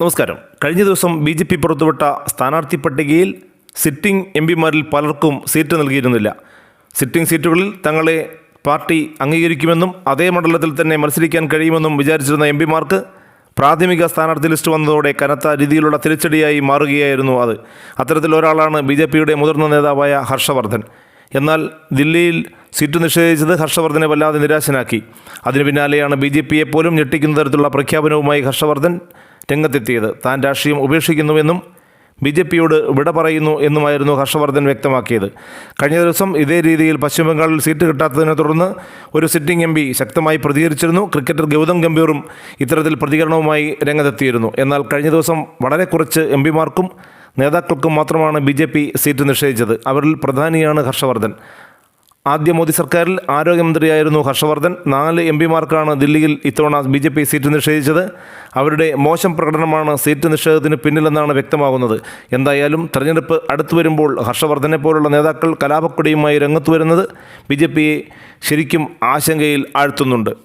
നമസ്കാരം. കഴിഞ്ഞ ദിവസം ബി ജെ പി പുറത്തുവിട്ട സ്ഥാനാർത്ഥി പട്ടികയിൽ സിറ്റിംഗ് എം പിമാരിൽ പലർക്കും സീറ്റ് നൽകിയിരുന്നില്ല. സിറ്റിംഗ് സീറ്റുകളിൽ തങ്ങളെ പാർട്ടി അംഗീകരിക്കുമെന്നും അതേ മണ്ഡലത്തിൽ തന്നെ മത്സരിക്കാൻ കഴിയുമെന്നും വിചാരിച്ചിരുന്ന എം പിമാർക്ക് പ്രാഥമിക സ്ഥാനാർത്ഥി ലിസ്റ്റ് വന്നതോടെ കനത്ത രീതിയിലുള്ള തിരിച്ചടിയായി മാറുകയായിരുന്നു അത്. അത്തരത്തിൽ ഒരാളാണ് ബി ജെ പിയുടെ മുതിർന്ന നേതാവായ ഹർഷവർദ്ധൻ. എന്നാൽ ദില്ലിയിൽ സീറ്റ് നിഷേധിച്ചത് ഹർഷവർദ്ധനെ വല്ലാതെ നിരാശനാക്കി. അതിനു പിന്നാലെയാണ് ബി ജെ പിയെ പോലും ഞെട്ടിക്കുന്ന തരത്തിലുള്ള പ്രഖ്യാപനവുമായി ഹർഷവർദ്ധൻ രംഗത്തെത്തിയത്. താൻ രാഷ്ട്രീയം ഉപേക്ഷിക്കുന്നുവെന്നും ബി ജെ പിയോട് വിട പറയുന്നു എന്നുമായിരുന്നു ഹർഷവർദ്ധൻ വ്യക്തമാക്കിയത്. കഴിഞ്ഞ ദിവസം ഇതേ രീതിയിൽ പശ്ചിമ ബംഗാളിൽ സീറ്റ് കിട്ടാത്തതിനെ തുടർന്ന് ഒരു സിറ്റിംഗ് എം പി ശക്തമായി പ്രതികരിച്ചിരുന്നു. ക്രിക്കറ്റർ ഗൗതം ഗംഭീറും ഇത്തരത്തിൽ പ്രതികരണവുമായി രംഗത്തെത്തിയിരുന്നു. എന്നാൽ കഴിഞ്ഞ ദിവസം വളരെ കുറച്ച് എം പിമാർക്കും നേതാക്കൾക്കും മാത്രമാണ് ബി ജെ പി സീറ്റ് നിഷേധിച്ചത്. അവരിൽ പ്രധാനിയാണ് ഹർഷവർദ്ധൻ. ആദ്യ മോദി സർക്കാരിൽ ആരോഗ്യമന്ത്രിയായിരുന്നു ഹർഷവർദ്ധൻ. നാല് എം പിമാർക്കാണ് ദില്ലിയിൽ ഇത്തവണ ബി ജെ പി സീറ്റ് നിഷേധിച്ചത്. അവരുടെ മോശം പ്രകടനമാണ് സീറ്റ് നിഷേധത്തിന് പിന്നിലെന്നാണ് വ്യക്തമാകുന്നത്. എന്തായാലും തെരഞ്ഞെടുപ്പ് അടുത്തു വരുമ്പോൾ ഹർഷവർദ്ധനെ പോലുള്ള നേതാക്കൾ കലാപക്കൊടിയുമായി രംഗത്തു വരുന്നത് ബി ജെ പിയെ ശരിക്കും ആശങ്കയിൽ ആഴ്ത്തുന്നുണ്ട്.